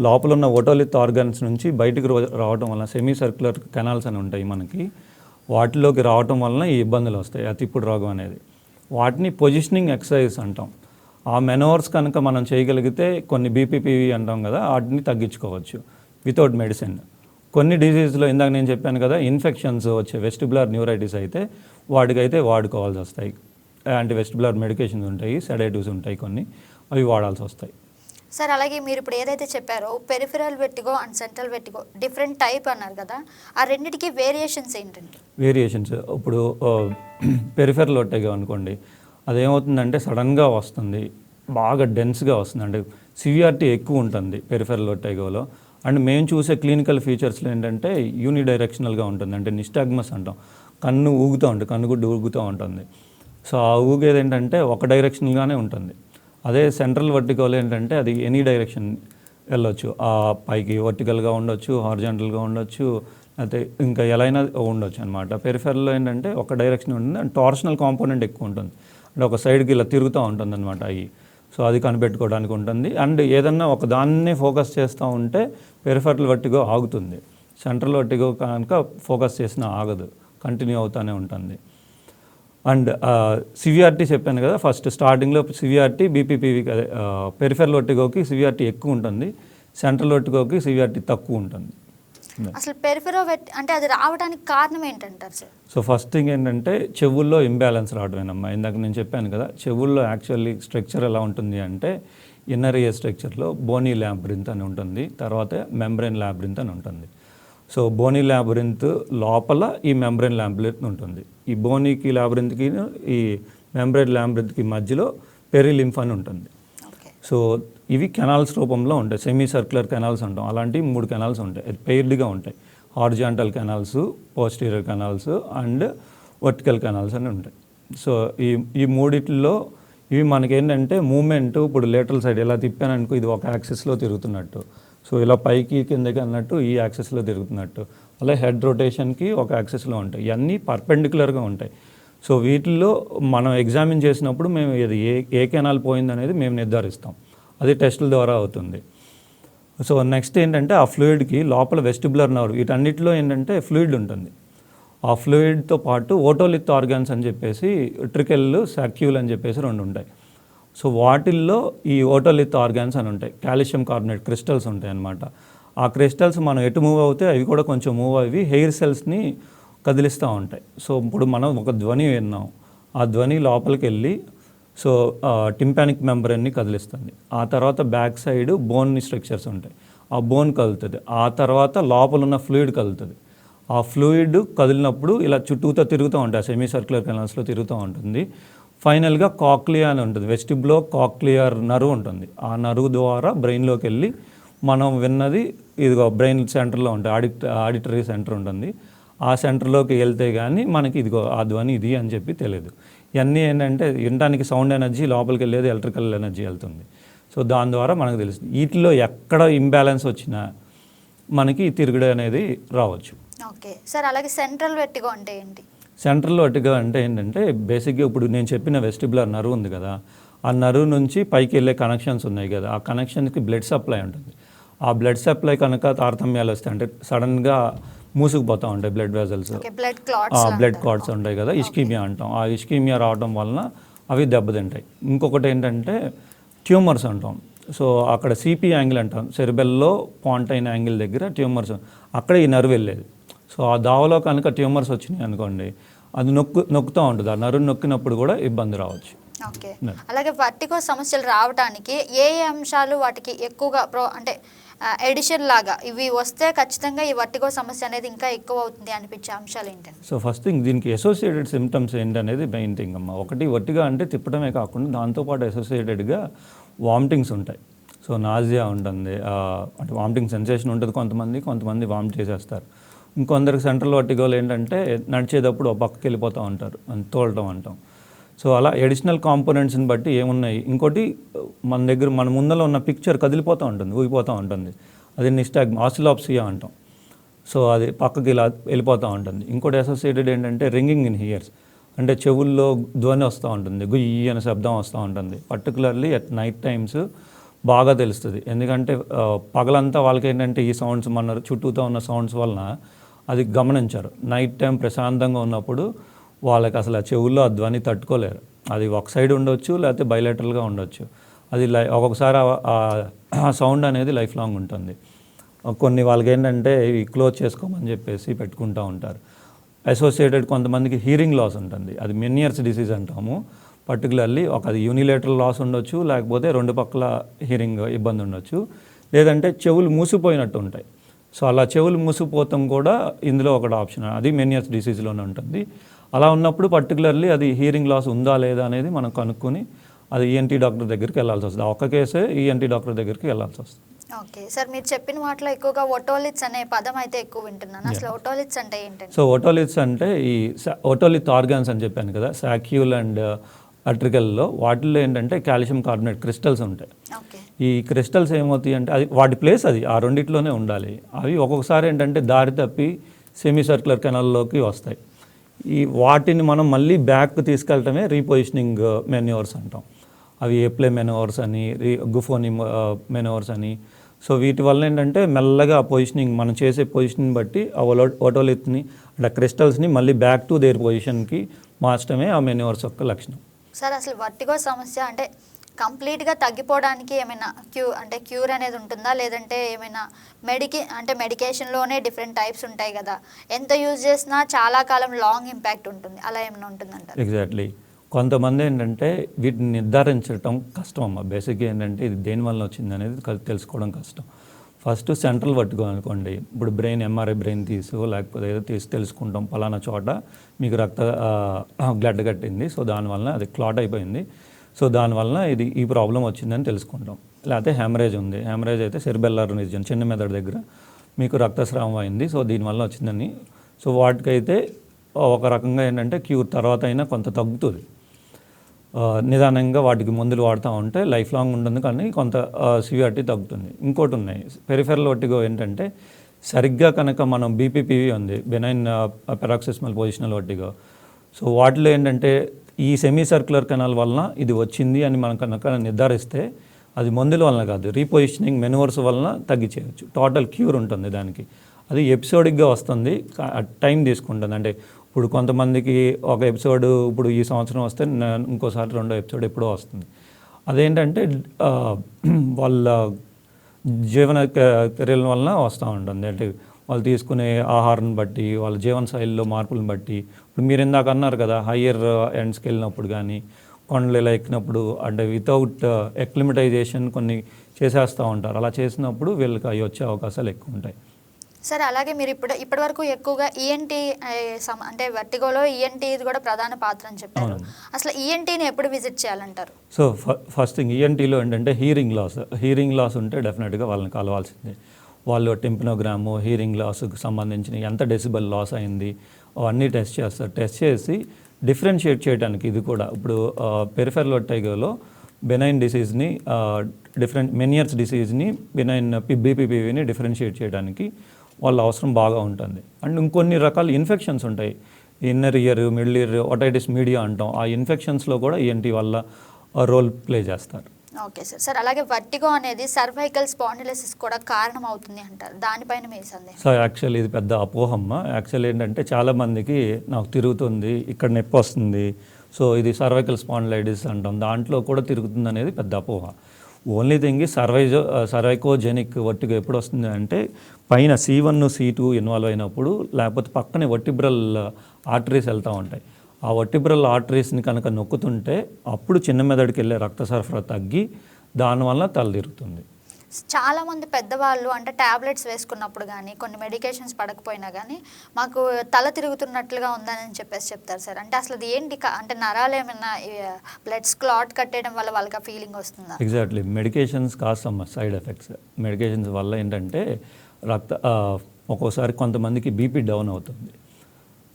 లోపల ఉన్న ఓటోలిత్ ఆర్గన్స్ నుంచి బయటికి రో- రావడం వలన సెమీ సర్క్యులర్ కెనాల్స్ అని ఉంటాయి మనకి. వాటిలోకి రావటం వలన ఈ ఇబ్బందులు వస్తాయి. అతిప్పుడు రోగం అనేది. వాటిని పొజిషనింగ్ ఎక్సర్సైజ్ అంటాం. ఆ మెనోవర్స్ కనుక మనం చేయగలిగితే కొన్ని బీపీపీవి అంటాం కదా వాటిని తగ్గించుకోవచ్చు వితౌట్ మెడిసిన్ కొన్ని డిజీజ్లో ఇందాక నేను చెప్పాను కదా ఇన్ఫెక్షన్స్ వచ్చే వెస్టిబులర్ న్యూరైటిస్ అయితే వాటికైతే వాడుకోవాల్సి వస్తాయి. యాంటీ వెస్టిబులర్ మెడికేషన్స్ ఉంటాయి సెడేటివ్స్ ఉంటాయి కొన్ని అవి వాడాల్సి వస్తాయి. సార్ అలాగే మీరు ఇప్పుడు ఏదైతే చెప్పారో peripheral vertigo and central vertigo different type అన్నారు కదా ఆ రెండింటికి వేరియేషన్స్ ఏంటండి? వేరియేషన్స్. ఇప్పుడు పెరిఫెరల్ ఒట్టేగా అనుకోండి అదేమవుతుందంటే సడన్గా వస్తుంది బాగా డెన్స్గా వస్తుంది. అంటే సివియారిటీ ఎక్కువ ఉంటుంది పెరిఫెరల్ ఒట్టేగోలో అండ్ మేము చూసే క్లినికల్ ఫీచర్స్లో ఏంటంటే యూని డైరెక్షనల్గా ఉంటుంది. అంటే నిస్టాగ్మస్ అంటాం. కన్ను ఊగుతూ ఉంటుంది కన్ను గుడ్డు ఊగుతూ ఉంటుంది. సో ఆ ఊగేది ఏంటంటే ఒక డైరెక్షన్గానే ఉంటుంది. అదే సెంట్రల్ వర్టికల్ ఏంటంటే అది ఎనీ డైరెక్షన్ వెళ్ళొచ్చు. ఆ పైకి వర్టికల్గా ఉండొచ్చు హార్జెంటల్గా ఉండొచ్చు అయితే ఇంకా ఎలా అయినా ఉండొచ్చు అనమాట పెరిఫెరల్లో ఏంటంటే ఒక డైరెక్షన్ ఉంటుంది అండ్ టార్షనల్ కాంపోనెంట్ ఎక్కువ ఉంటుంది. అంటే ఒక సైడ్కి ఇలా తిరుగుతూ ఉంటుంది అనమాట అవి సో అది కనిపెట్టుకోవడానికి ఉంటుంది. అండ్ ఏదన్నా ఒక దాన్నే ఫోకస్ చేస్తూ ఉంటే పెరిఫెరల్ వర్టిగో ఆగుతుంది. సెంట్రల్ వర్టిగో కనుక ఫోకస్ చేసినా ఆగదు. కంటిన్యూ అవుతూనే ఉంటుంది. అండ్ సివిఆర్టీ చెప్పాను కదా ఫస్ట్ స్టార్టింగ్లో సివిఆర్టీ బీపీపీవి పెరిఫెరల్ ఒట్టిగోకి సివిఆర్టీ ఎక్కువ ఉంటుంది సెంట్రల్ ఒట్టిగోకి సివిఆర్టీ తక్కువ ఉంటుంది. అసలు పెరిఫెరో అంటే అది రావడానికి కారణం ఏంటంటారు సార్? సో ఫస్ట్ థింగ్ ఏంటంటే చెవుల్లో ఇంబ్యాలెన్స్ రావడమేనమ్మా. ఇందాక నేను చెప్పాను కదా చెవుల్లో యాక్చువల్లీ స్ట్రక్చర్ ఎలా ఉంటుంది అంటే ఇన్నర్ ఇయర్ స్ట్రక్చర్లో బోనీ ల్యాబ్రింత్ అని ఉంటుంది తర్వాత మెంబ్రెయిన్ ల్యాబ్రింత్ అని ఉంటుంది. సో బోనీ ల్యాబ్రింత్ లోపల ఈ మెంబ్రెయిన్ ల్యాబ్రింత్ ఉంటుంది. ఈ బోనీకి ల్యాబ్రింత్కి ఈ మెంబ్రెయిన్ ల్యాబ్రింత్కి మధ్యలో పెరిలింఫ్ అని ఉంటుంది. సో ఇవి కెనాల్స్ రూపంలో ఉంటాయి. సెమీ సర్క్యులర్ కెనాల్స్ అంటాం. అలాంటి మూడు కెనాల్స్ ఉంటాయి. పెయిర్డ్గా ఉంటాయి. Horizontal canals posterior canals and vertical canals అని ఉంటాయి. సో ఈ ఈ మూడిట్లో ఇవి మనకేంటంటే మూమెంట్ ఇప్పుడు లేటరల్ సైడ్ ఇలా తిప్పాననుకో ఇది ఒక యాక్సిస్లో తిరుగుతున్నట్టు. సో ఇలా పైకి కిందకి అన్నట్టు ఈ యాక్సిస్లో తిరుగుతున్నట్టు. అలాగే హెడ్ రొటేషన్కి ఒక యాక్సెస్లో ఉంటాయి. ఇవన్నీ పర్పెండిక్యులర్గా ఉంటాయి. సో వీటిల్లో మనం ఎగ్జామిన్ చేసినప్పుడు మేము ఇది ఏ ఏ కెనాల్ పోయిందనేది మేము నిర్ధారిస్తాం. అది టెస్టుల ద్వారా అవుతుంది. సో నెక్స్ట్ ఏంటంటే ఆ ఫ్లూయిడ్కి లోపల వెస్టిబులర్ నర్వ్ వీటన్నిటిలో ఏంటంటే ఫ్లూయిడ్ ఉంటుంది. ఆ ఫ్లూయిడ్తో పాటు ఓటోలిత్ ఆర్గాన్స్ అని చెప్పేసి ట్రికెల్లు సాక్యూల్ అని చెప్పేసి రెండు ఉంటాయి. సో వాటిల్లో ఈ ఓటోలిత్ ఆర్గాన్స్ అని ఉంటాయి. కాల్షియం కార్బోనేట్ క్రిస్టల్స్ ఉంటాయి అన్నమాట ఆ క్రిస్టల్స్ మనం ఎటు మూవ్ అవుతే అవి కూడా కొంచెం మూవ్ అవి హెయిర్ సెల్స్ని కదిలిస్తూ ఉంటాయి. సో ఇప్పుడు మనం ఒక ధ్వని విన్నాం. ఆ ధ్వని లోపలికి వెళ్ళి సో టింపానిక్ మెంబ్రెన్ని కదిలిస్తుంది. ఆ తర్వాత బ్యాక్ సైడ్ బోన్ స్ట్రక్చర్స్ ఉంటాయి. ఆ బోన్ కదులుతుంది. ఆ తర్వాత లోపల ఉన్న ఫ్లూయిడ్ కదులుతుంది. ఆ ఫ్లూయిడ్ కదిలినప్పుడు ఇలా చుట్టూతో తిరుగుతూ ఉంటాయి. సెమీ సర్క్యులర్ కెనాల్స్లో తిరుగుతూ ఉంటుంది. ఫైనల్గా కాక్లియా అని ఉంటుంది. వెస్టిబ్లో కాక్లియర్ నరువు ఉంటుంది. ఆ నరువు ద్వారా బ్రెయిన్లోకి వెళ్ళి మనం విన్నది ఇదిగో బ్రెయిన్ సెంటర్లో ఉంటుంది ఆడిట్ ఆడిటరీ సెంటర్ ఉంటుంది. ఆ సెంటర్లోకి వెళ్తే కానీ మనకి ఇదిగో ఆ ధ్వని ఇది అని చెప్పి తెలియదు ఇవన్నీ ఏంటంటే వినడానికి సౌండ్ ఎనర్జీ లోపలికి వెళ్ళేది ఎలక్ట్రికల్ ఎనర్జీ వెళ్తుంది. సో దాని ద్వారా మనకు తెలుస్తుంది వీటిలో ఎక్కడ ఇంబ్యాలెన్స్ వచ్చినా మనకి తిరుగుడు అనేది రావచ్చు. ఓకే. సార్ అలాగే సెంట్రల్ వెట్టిగో అంటే ఏంటి? సెంట్రల్ వర్టిగా అంటే ఏంటంటే బేసిక్గా ఇప్పుడు నేను చెప్పిన వెస్టిబులర్ నరువు ఉంది కదా ఆ నరువు నుంచి పైకి వెళ్ళే కనెక్షన్స్ ఉన్నాయి కదా ఆ కనెక్షన్స్కి బ్లడ్ సప్లై ఉంటుంది. ఆ బ్లడ్ సప్లై కనుక తారతమ్యాలు వస్తాయి. అంటే సడన్గా మూసుకుపోతూ ఉంటాయి బ్లడ్ వెజల్స్ బ్లడ్ క్లాట్స్ ఉంటాయి కదా ఇష్కీమియా అంటాం. ఆ ఇష్కీమియా రావడం వలన అవి దెబ్బతింటాయి. ఇంకొకటి ఏంటంటే ట్యూమర్స్ అంటాం. సో అక్కడ సిపి యాంగిల్ అంటాం. సెరిబెల్లో పాంటైన్ యాంగిల్ దగ్గర ట్యూమర్స్. అక్కడ ఈ నర్వ్ వెళ్ళేది. సో ఆ దావలో కనుక ట్యూమర్స్ వచ్చినాయి అనుకోండి అది నొక్కు నొక్కుతూ ఉంటుంది. ఆ నరువు నొక్కినప్పుడు కూడా ఇబ్బంది రావచ్చు. ఓకే. అలాగే వర్టిగో సమస్యలు రావడానికి ఏ ఏ అంశాలు వాటికి ఎక్కువగా ప్రో అంటే ఎడిషన్ లాగా. ఇవి వస్తే ఖచ్చితంగా ఈ వర్టిగో సమస్య అనేది ఇంకా ఎక్కువ అవుతుంది అనిపించే అంశాలు ఏంటంటే సో ఫస్ట్ థింగ్ దీనికి అసోసియేటెడ్ సిమ్టమ్స్ ఏంటనేది మెయిన్ థింగ్ అమ్మ. ఒకటి వట్టిగా అంటే తిప్పడమే కాకుండా దాంతోపాటు అసోసియేటెడ్గా వామిటింగ్స్ ఉంటాయి. సో నాజియా ఉంటుంది అంటే వామిటింగ్ సెన్సేషన్ ఉంటుంది కొంతమంది కొంతమంది వామిట్ చేసేస్తారు. ఇంకొందరికి సెంట్రల్ వర్టిగోలు ఏంటంటే నడిచేటప్పుడు ఒక పక్కకి వెళ్ళిపోతూ ఉంటారు తోలటం అంటాం. సో అలా ఎడిషనల్ కాంపోనెంట్స్ని బట్టి ఏమున్నాయి? ఇంకోటి మన దగ్గర మన ముందర ఉన్న పిక్చర్ కదిలిపోతూ ఉంటుంది ఊగిపోతూ ఉంటుంది. అది నిస్టాగ్ ఆసిలాప్సియా అంటాం. సో అది పక్కకి ఇలా వెళ్ళిపోతూ ఉంటుంది. ఇంకోటి అసోసియేటెడ్ ఏంటంటే రింగింగ్ ఇన్ హియర్స్ అంటే చెవుల్లో ధ్వని వస్తూ ఉంటుంది గుయ్యి అనే శబ్దం వస్తూ ఉంటుంది. పర్టికులర్లీ అట్ నైట్ టైమ్స్ బాగా తెలుస్తుంది. ఎందుకంటే పగలంతా వాళ్ళకి ఏంటంటే ఈ సౌండ్స్ మన చుట్టూతో ఉన్న సౌండ్స్ వలన అది గమనించారు. నైట్ టైం ప్రశాంతంగా ఉన్నప్పుడు వాళ్ళకి అసలు ఆ చెవుల్లో ఆ ధ్వని తట్టుకోలేరు. అది ఒక సైడ్ ఉండొచ్చు లేకపోతే బయలేటరల్గా ఉండొచ్చు. అది లై ఒక్కొక్కసారి ఆ- సౌండ్ అనేది లైఫ్ లాంగ్ ఉంటుంది. కొన్ని వాళ్ళకి ఏంటంటే ఇవి క్లోజ్ చేసుకోమని చెప్పేసి పెట్టుకుంటూ ఉంటారు. అసోసియేటెడ్ కొంతమందికి హీరింగ్ లాస్ ఉంటుంది. అది మెనియర్స్ డిసీజ్ అంటాము. పర్టికులర్లీ ఒక అది యూనిలేటరల్ లాస్ ఉండొచ్చు లేకపోతే రెండు పక్కల హీరింగ్ ఇబ్బంది ఉండొచ్చు. లేదంటే చెవులు మూసిపోయినట్టు ఉంటాయి. సో అలా చెవులు మూసిపోతాం కూడా ఇందులో ఒకటి ఆప్షన్ అది మెనియర్స్ డిసీజ్లోనే ఉంటుంది. అలా ఉన్నప్పుడు పర్టికులర్లీ అది హియరింగ్ లాస్ ఉందా లేదా అనేది మనం కనుక్కొని అది ఈఎన్టీ డాక్టర్ దగ్గరికి వెళ్ళాల్సి వస్తుంది. ఒక్క కేసే ఈఎన్టీ డాక్టర్ దగ్గరికి వెళ్ళాల్సి వస్తుంది. ఓకే. సార్ మీరు చెప్పిన వాటిలో ఎక్కువగా ఒటోలిట్స్ అనే పదం అయితే ఎక్కువ వింటున్నాను. అసలు ఒటోలిట్స్ అంటే ఏంటండి? సో ఓటోలిత్స్ అంటే ఈ ఓటోలిత్ ఆర్గాన్స్ అని చెప్పాను కదా సాక్యూల్ అండ్ అట్రికల్లో వాటిల్లో ఏంటంటే కాల్షియం కార్బోనేట్ క్రిస్టల్స్ ఉంటాయి. ఈ క్రిస్టల్స్ ఏమవుతాయి అంటే అది వాటి ప్లేస్ అది ఆ రెండిట్లోనే ఉండాలి. అవి ఒక్కొక్కసారి ఏంటంటే దారి తప్పి సెమీ సర్క్యులర్ కెనాల్లోకి వస్తాయి. ఈ వాటిని మనం మళ్ళీ బ్యాక్ తీసుకెళ్ళటమే రీపొజిషనింగ్ మెన్యూవర్స్ uh, అంటాం. అవి ఏప్లే మెనోవర్స్ అని రీ గుఫోని మెనోవర్స్ అని. సో వీటి వల్ల ఏంటంటే మెల్లగా ఆ పొజిషనింగ్ మనం చేసే పొజిషన్ బట్టి ఆ ఓటోలిత్ని అంటే క్రిస్టల్స్ని మళ్ళీ బ్యాక్ టు దేర్ పొజిషన్కి మార్చడమే ఆ మెనోవర్స్ యొక్క లక్షణం. సార్ అసలు వర్టిగో సమస్య అంటే కంప్లీట్గా తగ్గిపోవడానికి ఏమైనా క్యూ అంటే క్యూర్ అనేది ఉంటుందా? లేదంటే ఏమైనా మెడికి అంటే మెడికేషన్లోనే డిఫరెంట్ టైప్స్ ఉంటాయి కదా. ఎంత యూజ్ చేసినా చాలా కాలం లాంగ్ ఇంపాక్ట్ ఉంటుంది. అలా ఏమైనా ఉంటుందంట ఎగ్జాక్ట్లీ. కొంతమంది ఏంటంటే వీటిని నిర్ధారించడం కష్టం అమ్మ. బేసిక్గా ఏంటంటే ఇది దేని వల్ల వచ్చింది అనేది తెలుసుకోవడం కష్టం. ఫస్ట్ సెంట్రల్ పట్టుకోవాలనుకోండి ఇప్పుడు బ్రెయిన్ ఎంఆర్ఐ బ్రెయిన్ తీసు లేకపోతే ఏదో తీసి తెలుసుకుంటాం. పలానా చోట మీకు రక్త గ్లడ్ కట్టింది. సో దానివల్ల అది క్లాట్ అయిపోయింది. సో దానివల్ల ఇది ఈ ప్రాబ్లం వచ్చిందని తెలుసుకుంటాం. లేకపోతే హ్యామరేజ్ ఉంది. హ్యామరేజ్ అయితే సెరిబెల్లార్ రీజియన్ చిన్న మెదడు దగ్గర మీకు రక్తస్రావం అయింది. సో దీనివల్ల వచ్చిందని. సో వాటికైతే ఒక రకంగా ఏంటంటే క్యూర్ తర్వాత అయినా కొంత తగ్గుతుంది. నిదానంగా వాటికి మందులు వాడుతూ ఉంటే లైఫ్ లాంగ్ ఉంటుంది కానీ కొంత సివియారిటీ తగ్గుతుంది. ఇంకోటి ఉన్నాయి. పెరిఫెరల్ ఒట్టిగో ఏంటంటే సరిగ్గా కనుక మనం బీపీపీవీ ఉంది. Benign paroxysmal positional vertigo so వాటిలో ఏంటంటే ఈ సెమీ సర్క్యులర్ కెనాల్ వలన ఇది వచ్చింది అని మనం కనుక నిర్ధారిస్తే అది మందుల వలన కాదు రీపొజిషనింగ్ మెనువర్స్ వలన తగ్గించేయచ్చు. టోటల్ క్యూర్ ఉంటుంది దానికి. అది ఎపిసోడిక్గా వస్తుంది టైం తీసుకుంటుంది. అంటే ఇప్పుడు కొంతమందికి ఒక ఎపిసోడ్ ఇప్పుడు ఈ సంవత్సరం వస్తే ఇంకోసారి రెండో ఎపిసోడ్ ఎప్పుడో వస్తుంది. అదేంటంటే వాళ్ళ జీవన చర్యల వలన వస్తూ ఉంటుంది. అంటే వాళ్ళు తీసుకునే ఆహారం బట్టి వాళ్ళ జీవన శైలిలో మార్పులను బట్టి. ఇప్పుడు మీరు ఇందాక అన్నారు కదా హయ్యర్ ఎండ్స్కి వెళ్ళినప్పుడు కానీ కొండలు ఇలా ఎక్కినప్పుడు అంటే వితౌట్ ఎక్లిమటైజేషన్ కొన్ని చేసేస్తూ ఉంటారు. అలా చేసినప్పుడు వీళ్ళకి అవి వచ్చే అవకాశాలు ఎక్కువ ఉంటాయి. సరే అలాగే మీరు ఇప్పుడు ఇప్పటి వరకు ఎక్కువగా E ఈఎన్టీ అంటే వర్టిగోలో ఈఎన్టీ ఇది కూడా ప్రధాన పాత్ర అని చెప్పారు. అసలు E ఈఎన్టీని ఎప్పుడు విజిట్ చేయాలంటారు? సో ఫస్ట్ థింగ్ ఈఎన్టీలో ఏంటంటే హీరింగ్ లాస్ హీరింగ్ లాస్ ఉంటే డెఫినెట్గా వాళ్ళని కలవాల్సిందే. వాళ్ళు టెంపినోగ్రాము హీరింగ్ లాస్కి సంబంధించిన ఎంత డెసిబల్ లాస్ అయింది అవన్నీ టెస్ట్ చేస్తారు. టెస్ట్ చేసి డిఫరెన్షియేట్ చేయడానికి ఇది కూడా. ఇప్పుడు పెరిఫెరల్ ఒట్టైగోలో బెనైన్ డిసీజ్ని డిఫరెంట్ మెనియర్స్ డిసీజ్ని బెనైన్ బీపీపీవీని డిఫరెన్షియేట్ చేయడానికి వాళ్ళ అవసరం బాగా ఉంటుంది. అండ్ ఇంకొన్ని రకాల ఇన్ఫెక్షన్స్ ఉంటాయి. Inner ear middle ear otitis media అంటాం. ఆ ఇన్ఫెక్షన్స్లో కూడా ఏంటి వల్ల రోల్ ప్లే చేస్తారు. Okay sir. సార్ అలాగే వర్టిగో అనేది సర్వైకల్ స్పాండిలసిస్ కూడా కారణం అవుతుంది అంటారు. దానిపైన మీ సందేహం? సో యాక్చువల్లీ ఇది పెద్ద అపోహమ్మ. యాక్చువల్ ఏంటంటే చాలామందికి నాకు తిరుగుతుంది ఇక్కడ నొప్పి వస్తుంది. సో ఇది సర్వైకల్ స్పాండిలైటిస్ అంటాం. దాంట్లో కూడా తిరుగుతుంది అనేది పెద్ద అపోహ. ఓన్లీ థింగ్ సర్వైజో సర్వైకోజెనిక్ వట్టిగా ఎప్పుడు వస్తుంది అంటే పైన C one C two involve అయినప్పుడు లేకపోతే పక్కనే వర్టిబ్రల్ ఆర్టరీస్ వెళ్తూ ఉంటాయి. ఆ వట్టిబ్రల్ ఆర్టరీస్ని కనుక నొక్కుతుంటే అప్పుడు చిన్న మెదడుకి వెళ్ళే రక్త సరఫరా తగ్గి దానివల్ల తల తిరుగుతుంది చాలా మంది పెద్దవాళ్ళు అంటే టాబ్లెట్స్ వేసుకున్నప్పుడు కానీ కొన్ని మెడికేషన్స్ పడకపోయినా కానీ మాకు తల తిరుగుతున్నట్లుగా ఉందని చెప్పేసి చెప్తారు సార్. అంటే అసలు ఏంటి అంటే నరాలు ఏమైనా బ్లడ్స్ క్లాట్ కట్టేయడం వల్ల వాళ్ళకి ఆ ఫీలింగ్ వస్తుందా? ఎగ్జాక్ట్లీ. మెడికేషన్స్ కాస్తమ్మ సైడ్ ఎఫెక్ట్స్. మెడికేషన్స్ వల్ల ఏంటంటే రక్త ఒక్కోసారి కొంతమందికి బీపీ డౌన్ అవుతుంది.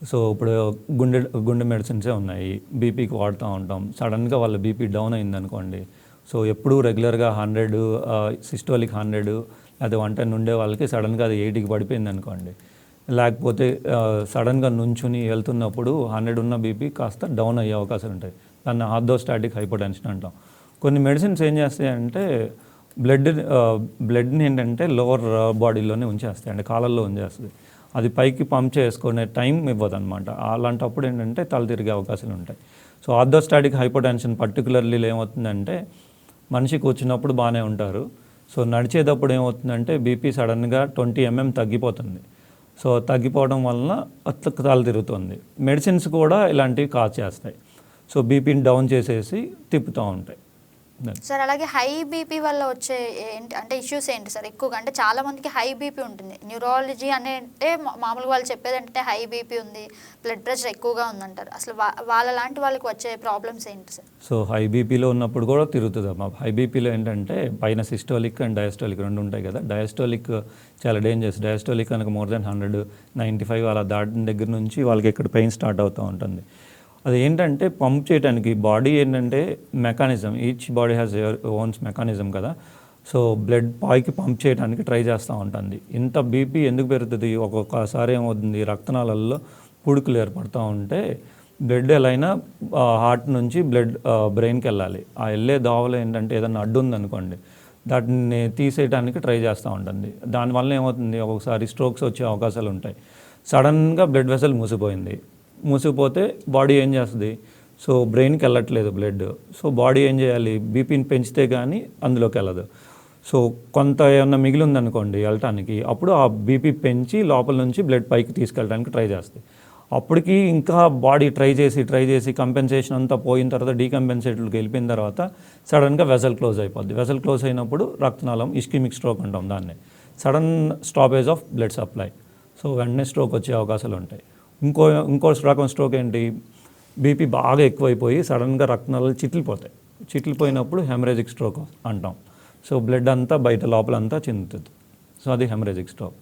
సో ఇప్పుడు గుండె గుండె మెడిసిన్సే ఉన్నాయి. బీపీకి వాడుతూ ఉంటాం. సడన్గా వాళ్ళ బీపీ డౌన్ అయింది అనుకోండి సో ఎప్పుడూ రెగ్యులర్గా హండ్రెడ్ సిస్టోలిక్ హండ్రెడ్ లేదా వన్ టెన్ ఉండే వాళ్ళకి సడన్గా అది ఎయిటీకి పడిపోయింది అనుకోండి లేకపోతే సడన్గా నుంచుని వెళ్తున్నప్పుడు హండ్రెడ్ ఉన్న బీపీ కాస్త డౌన్ అయ్యే అవకాశాలు ఉంటాయి. దాన్ని ఆర్థోస్టాటిక్ హైపోటెన్షన్ అంటాం. కొన్ని మెడిసిన్స్ ఏం చేస్తాయంటే బ్లడ్ బ్లడ్ని ఏంటంటే లోవర్ బాడీలోనే ఉంచేస్తాయి అంటే కాలల్లో ఉంచేస్తుంది అది పైకి పంప్ చేసుకునే టైం ఇవ్వదు అనమాట అలాంటప్పుడు ఏంటంటే తల తిరిగే అవకాశాలు ఉంటాయి. సో ఆర్థోస్టాటిక్ హైపోటెన్షన్ పర్టికులర్లీ ఏమవుతుందంటే మనిషి కూర్చున్నప్పుడు బాగానే ఉంటారు. సో నడిచేటప్పుడు ఏమవుతుందంటే బీపీ సడన్గా ట్వంటీ ఎంఎం తగ్గిపోతుంది. సో తగ్గిపోవడం వలన తల తిరుగుతుంది. మెడిసిన్స్ కూడా ఇలాంటివి కాజ్ చేస్తాయి. సో బీపీని డౌన్ చేసేసి తిప్పుతూ ఉంటాయి. సార్ అలాగే హై బీపీ వల్ల వచ్చే ఏంటి అంటే ఇష్యూస్ ఏంటి సార్? ఎక్కువగా అంటే చాలా మందికి హై బీపీ ఉంటుంది. న్యూరాలజీ అనే అంటే మామూలుగా వాళ్ళు చెప్పేది అంటే హై బీపీ ఉంది బ్లడ్ ప్రెషర్ ఎక్కువగా ఉందంటారు. అసలు వాళ్ళ లాంటి వాళ్ళకి వచ్చే ప్రాబ్లమ్స్ ఏంటి సార్? సో హై బీపీలో ఉన్నప్పుడు కూడా తిరుగుతుంది అమ్మా. హై బీపీలో ఏంటంటే పైన సిస్టోలిక్ అండ్ డయాస్టోలిక్ రెండు ఉంటాయి కదా. డయాస్టోలిక్ చాలా డేంజర్స్ డయాస్టోలిక్ కనుక more than hundred ninety five అలా దాటిన దగ్గర నుంచి వాళ్ళకి ఇక్కడ పెయిన్ స్టార్ట్ అవుతూ ఉంటుంది. అది ఏంటంటే పంప్ చేయడానికి బాడీ ఏంటంటే mechanism each body has owns mechanism కదా. సో బ్లడ్ పాయికి పంప్ చేయడానికి ట్రై చేస్తూ ఉంటుంది. ఇంత బీపీ ఎందుకు పెరుగుతుంది? ఒక్కొక్కసారి ఏమవుతుంది? రక్తనాళాల్లో పుడుకులు ఏర్పడుతూ ఉంటే బ్లడ్ ఎలా అయినా హార్ట్ నుంచి బ్లడ్ బ్రెయిన్కి వెళ్ళాలి. ఆ వెళ్ళే దోవలో ఏంటంటే ఏదైనా అడ్డు ఉందనుకోండి దాటిని తీసేయడానికి ట్రై చేస్తూ ఉంటుంది. దానివల్ల ఏమవుతుంది? ఒక్కొక్కసారి స్ట్రోక్స్ వచ్చే అవకాశాలు ఉంటాయి సడన్గా బ్లడ్ వెసల్ మూసిపోయింది. మూసుకుపోతే బాడీ ఏం చేస్తుంది? సో బ్రెయిన్కి వెళ్ళట్లేదు బ్లడ్. సో బాడీ ఏం చేయాలి? బీపీని పెంచితే కానీ అందులోకి వెళ్ళదు. సో కొంత ఏమన్నా మిగిలి ఉందనుకోండి వెళ్ళటానికి అప్పుడు ఆ బీపీ పెంచి లోపల నుంచి బ్లడ్ పైకి తీసుకెళ్ళడానికి ట్రై చేస్తుంది అప్పటికి ఇంకా బాడీ ట్రై చేసి ట్రై చేసి కంపెన్సేషన్ అంతా పోయిన తర్వాత డీకంపెన్సేటర్కి వెళ్ళిపోయిన తర్వాత సడన్గా వెజల్ క్లోజ్ అయిపోద్ది. వెసల్ క్లోజ్ అయినప్పుడు రక్తనాళం ఇస్కిమిక్ స్ట్రోక్ అంటాం దాన్ని. Sudden stoppage of blood supply. So వెంటనే స్ట్రోక్ వచ్చే అవకాశాలు ఉంటాయి ఇంకో ఇంకో రకం స్ట్రోక్ ఏంటి? బీపీ బాగా ఎక్కువైపోయి సడన్గా రక్తనాళాలు చిట్లిపోతాయి. చిట్లిపోయినప్పుడు హెమరేజిక్ స్ట్రోక్ అంటాం. సో బ్లడ్ అంతా బయట లోపలంతా చెందుతుంది. సో అది హెమరేజిక్ స్ట్రోక్.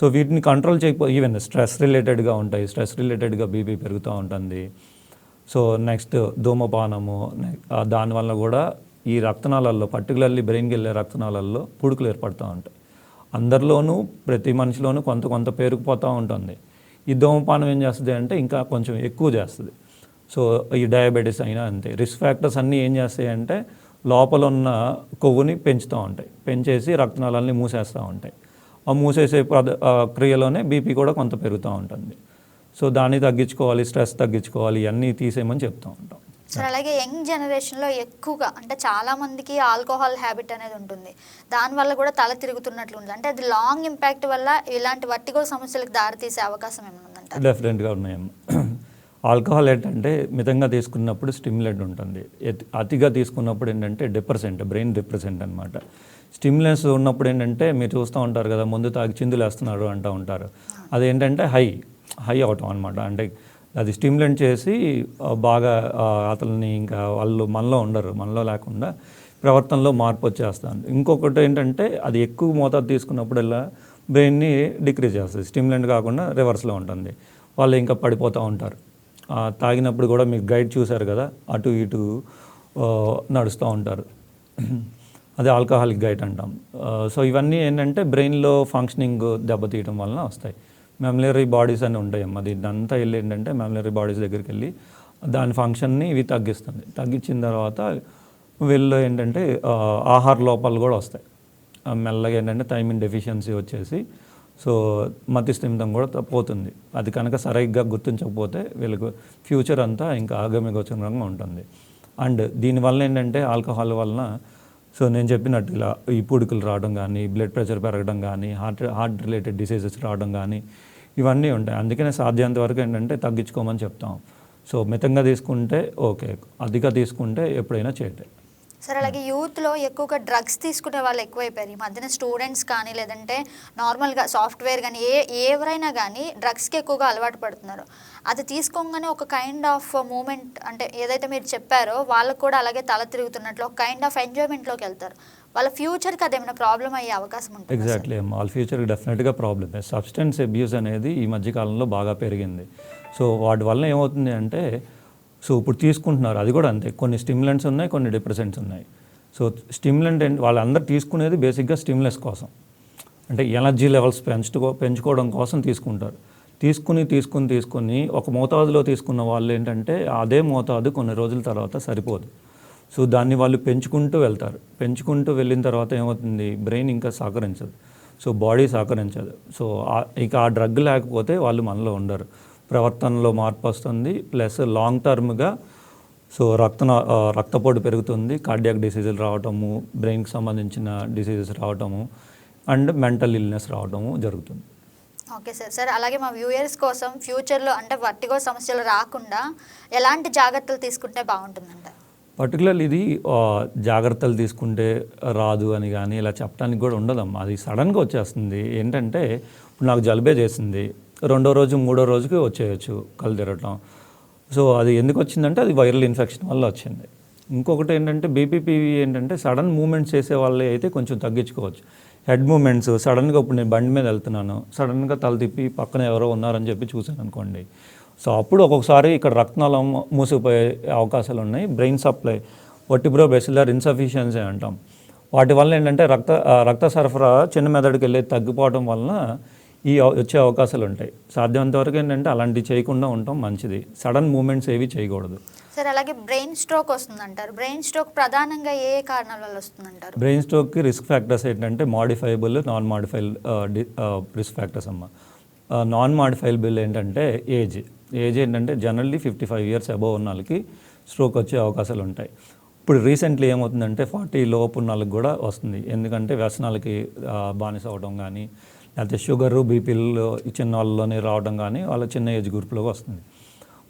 సో వీటిని కంట్రోల్ చేయకపో ఈవెన్ స్ట్రెస్ రిలేటెడ్గా ఉంటాయి. స్ట్రెస్ రిలేటెడ్గా బీపీ పెరుగుతూ ఉంటుంది. సో నెక్స్ట్ ధూమపానము దానివల్ల కూడా ఈ రక్తనాళాల్లో పర్టికులర్లీ బ్రెయిన్కి వెళ్ళే రక్తనాళాల్లో పుడుకులు ఏర్పడుతూ ఉంటాయి. అందరిలోనూ ప్రతి మనిషిలోనూ కొంత కొంత పేరుకుపోతూ ఉంటుంది. ఈ ధూమపానం ఏం చేస్తుంది అంటే ఇంకా కొంచెం ఎక్కువ చేస్తుంది. సో ఈ డయాబెటీస్ అయినా అంతే. రిస్క్ ఫ్యాక్టర్స్ అన్నీ ఏం చేస్తాయి అంటే లోపల ఉన్న కొవ్వుని పెంచుతూ ఉంటాయి. పెంచేసి రక్తనాళాలని మూసేస్తూ ఉంటాయి. ఆ మూసేసే పద క్రియలోనే బీపీ కూడా కొంత పెరుగుతూ ఉంటుంది. సో దాన్ని తగ్గించుకోవాలి స్ట్రెస్ తగ్గించుకోవాలి ఇవన్నీ తీసేయమని చెప్తూ ఉంటాం. సార్ అలాగే యంగ్ జనరేషన్లో ఎక్కువగా అంటే చాలా మందికి ఆల్కహాల్ హ్యాబిట్ అనేది ఉంటుంది. దానివల్ల కూడా తల తిరుగుతున్నట్లు ఉంది. అంటే అది లాంగ్ ఇంపాక్ట్ వల్ల ఇలాంటి వర్టిగో సమస్యలకు దారితీసే అవకాశం ఏమైనా ఉందంట డెఫినెట్గా ఉన్నాయమ్మా. ఆల్కహాల్ ఏంటంటే మితంగా తీసుకున్నప్పుడు స్టిమ్యులెంట్ ఉంటుంది. అతిగా తీసుకున్నప్పుడు ఏంటంటే డిప్రెసెంట్ బ్రెయిన్ డిప్రెసెంట్ అనమాట స్టిమ్యులెన్స్ ఉన్నప్పుడు ఏంటంటే మీరు చూస్తూ ఉంటారు కదా ముందు తాగి చిందులు వేస్తున్నారు అంటూ ఉంటారు. అదేంటంటే హై హై అవటం అనమాట అంటే అది స్టిమ్యులెంట్ చేసి బాగా అతన్ని ఇంకా వాళ్ళు మనలో ఉండరు మనలో లేకుండా ప్రవర్తనలో మార్పు వచ్చేస్తాను ఇంకొకటి ఏంటంటే అది ఎక్కువ మోతాదు తీసుకున్నప్పుడల్లా బ్రెయిన్ని డిక్రీజ్ చేస్తుంది. స్టిమ్యులెంట్ కాకుండా రివర్స్లో ఉంటుంది. వాళ్ళు ఇంకా పడిపోతూ ఉంటారు. తాగినప్పుడు కూడా మీకు గైడ్ చూశారు కదా అటు ఇటు నడుస్తూ ఉంటారు. అదే ఆల్కహాలిక్ గైడ్ అంటాం. సో ఇవన్నీ ఏంటంటే బ్రెయిన్లో ఫంక్షనింగ్ దెబ్బతీయడం వలన వస్తాయి. మెమలరీ బాడీస్ అని ఉంటాయి అమ్మ. ఇదంతా వెళ్ళి ఏంటంటే మెమలరీ బాడీస్ దగ్గరికి వెళ్ళి దాని ఫంక్షన్ని ఇవి తగ్గిస్తుంది. తగ్గించిన తర్వాత వీళ్ళు ఏంటంటే ఆహార లోపాలు కూడా వస్తాయి. ఆ, మెల్లగా ఏంటంటే థైమిన్ డెఫిషియన్సీ వచ్చేసి సో మతి స్థిమితం కూడా పోతుంది. అది కనుక సరిగ్గా గుర్తించకపోతే వీళ్ళకు ఫ్యూచర్ అంతా ఇంకా ఆగమ్యగోచరంగా ఉంటుంది. అండ్ దీనివల్ల ఏంటంటే ఆల్కహాల్ వలన సో నేను చెప్పినట్టు ఇలా ఈ పుడుకులు రావడం కానీ బ్లడ్ ప్రెషర్ పెరగడం కానీ హార్ట్ హార్ట్ రిలేటెడ్ డిసీజెస్ రావడం కానీ ఇవన్నీ ఉంటాయి. అందుకనే సాధ్యంత వరకు ఏంటంటే తగ్గించుకోమని చెప్తాం. సో మితంగా తీసుకుంటే ఓకే. అధిక తీసుకుంటే ఎప్పుడైనా చేయటం. సార్ అలాగే యూత్లో ఎక్కువగా డ్రగ్స్ తీసుకునే వాళ్ళు ఎక్కువైపోయారు. ఈ మధ్యన స్టూడెంట్స్ కానీ లేదంటే నార్మల్గా సాఫ్ట్వేర్ కానీ ఏ ఎవరైనా కానీ డ్రగ్స్కి ఎక్కువగా అలవాటు పడుతున్నారు. అది తీసుకోగానే ఒక కైండ్ ఆఫ్ మూమెంట్ అంటే ఏదైతే మీరు చెప్పారో వాళ్ళకు కూడా అలాగే తల తిరుగుతున్నట్లు ఒక కైండ్ ఆఫ్ ఎంజాయ్మెంట్లోకి వెళ్తారు. వాళ్ళ ఫ్యూచర్కి అది ఏమైనా ప్రాబ్లం అయ్యే అవకాశం ఉంటుంది ఎగ్జాక్ట్లీ. వాళ్ళ ఫ్యూచర్కి డెఫినెట్గా ప్రాబ్లమే. సబ్స్టెన్స్ అబ్యూస్ అనేది ఈ మధ్యకాలంలో బాగా పెరిగింది. సో వాటి వల్ల ఏమవుతుంది అంటే సో ఇప్పుడు తీసుకుంటున్నారు. అది కూడా అంతే. కొన్ని స్టిమ్యులెంట్స్ ఉన్నాయి కొన్ని డిప్రెసెంట్స్ ఉన్నాయి. సో స్టిమ్యులెంట్ వాళ్ళందరూ తీసుకునేది బేసిక్గా స్టిమ్యులెస్ కోసం. అంటే ఎనర్జీ లెవెల్స్ పెంచుకో పెంచుకోవడం కోసం తీసుకుంటారు. తీసుకుని తీసుకుని తీసుకుని ఒక మోతాదులో తీసుకున్న వాళ్ళు ఏంటంటే అదే మోతాదు కొన్ని రోజుల తర్వాత సరిపోదు. సో దాన్ని వాళ్ళు పెంచుకుంటూ వెళ్తారు. పెంచుకుంటూ వెళ్ళిన తర్వాత ఏమవుతుంది? బ్రెయిన్ ఇంకా సహకరించదు. సో బాడీ సహకరించదు. సో ఇక ఆ డ్రగ్ లేకపోతే వాళ్ళు మనలో ఉండరు. ప్రవర్తనలో మార్పు వస్తుంది. ప్లస్ లాంగ్ టర్మ్గా సో రక్త రక్తపోటు పెరుగుతుంది. కార్డియాక్ డిసీజులు రావటము బ్రెయిన్కి సంబంధించిన డిసీజెస్ రావటము అండ్ మెంటల్ ఇల్నెస్ రావటము జరుగుతుంది. ఓకే సార్ సార్ అలాగే మా వ్యూయర్స్ కోసం ఫ్యూచర్లో అంటే వర్టిగో సమస్యలు రాకుండా ఎలాంటి జాగ్రత్తలు తీసుకుంటే బాగుంటుందంట? పర్టికులర్లీ ఇది జాగ్రత్తలు తీసుకుంటే రాదు అని కానీ ఇలా చెప్పడానికి కూడా ఉండదమ్మా. అది సడన్గా వచ్చేస్తుంది. ఏంటంటే ఇప్పుడు నాకు జలుబే చేసింది. రెండో రోజు మూడో రోజుకి వచ్చేయచ్చు కళ్ళు తిరగటం. సో అది ఎందుకు వచ్చిందంటే అది వైరల్ ఇన్ఫెక్షన్ వల్ల వచ్చింది. ఇంకొకటి ఏంటంటే బీపీపీవి ఏంటంటే సడన్ మూమెంట్స్ చేసే వాళ్ళే అయితే కొంచెం తగ్గించుకోవచ్చు. హెడ్ మూమెంట్స్ సడన్గా ఇప్పుడు నేను బండి మీద వెళ్తున్నాను సడన్గా తల తిప్పి పక్కన ఎవరో ఉన్నారని చెప్పి చూశాను అనుకోండి. సో అప్పుడు ఒక్కొక్కసారి ఇక్కడ రక్తనాళం మూసిపోయే అవకాశాలు ఉన్నాయి. Brain supply vertebro basilar insufficiency అంటాం. వాటి వల్ల ఏంటంటే రక్త రక్త సరఫరా చిన్న మెదడుకి వెళ్ళి తగ్గిపోవడం వలన ఈ వచ్చే అవకాశాలు ఉంటాయి సాధ్యమైనంత వరకు ఏంటంటే అలాంటివి చేయకుండా ఉండటం మంచిది. సడన్ మూమెంట్స్ ఏవి చేయకూడదు. సార్ అలాగే బ్రెయిన్ స్ట్రోక్ వస్తుందంటారు. బ్రెయిన్ స్ట్రోక్ ప్రధానంగా ఏ కారణాల వల్ల వస్తుందంటారు? బ్రెయిన్ స్ట్రోక్కి రిస్క్ ఫ్యాక్టర్స్ ఏంటంటే modifiable non modifiable risk factors అమ్మ. నాన్ మాడిఫైబుల్ ఏంటంటే ఏజ్. ఏజ్ ఏంటంటే generally fifty five years above ఉన్న వాళ్ళకి స్ట్రోక్ వచ్చే అవకాశాలు ఉంటాయి ఇప్పుడు రీసెంట్లీ ఏమవుతుందంటే ఫార్టీ లోపు ఉన్న వాళ్ళకి కూడా వస్తుంది. ఎందుకంటే వ్యసనాలకి బానిస అవ్వడం కానీ లేకపోతే షుగరు బీపీలు చిన్న వాళ్ళలోనే రావడం కానీ వాళ్ళ చిన్న ఏజ్ గ్రూప్లో వస్తుంది.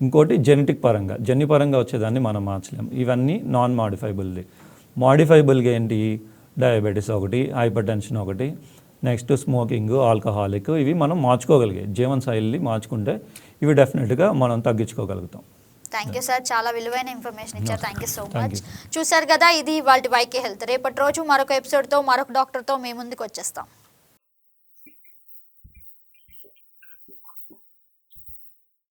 ఇంకోటి జెనెటిక్ పరంగా. జన్యుపరంగా వచ్చేదాన్ని మనం మార్చలేం. ఇవన్నీ నాన్ మాడిఫైబుల్ది మాడిఫైబుల్గా ఏంటి? డయాబెటీస్ ఒకటి హైపర్ టెన్షన్ ఒకటి నెక్స్ట్ స్మోకింగ్ ఆల్కహాలిక్ ఇవి మనం మార్చుకోగలిగే జీవన శైలిని మార్చుకుంటే ఇవి డెఫినెట్గా మనం తగ్గించుకోగలుగుతాం. థ్యాంక్ యూ సార్ చాలా విలువైన ఇన్ఫర్మేషన్ ఇచ్చారు. థ్యాంక్ యూ సో మచ్ చూశారు కదా ఇది వాళ్ళ వైకే హెల్త్ రేపటి రోజు మరొక ఎపిసోడ్తో మరొక డాక్టర్తో మీ ముందుకు వచ్చేస్తాం.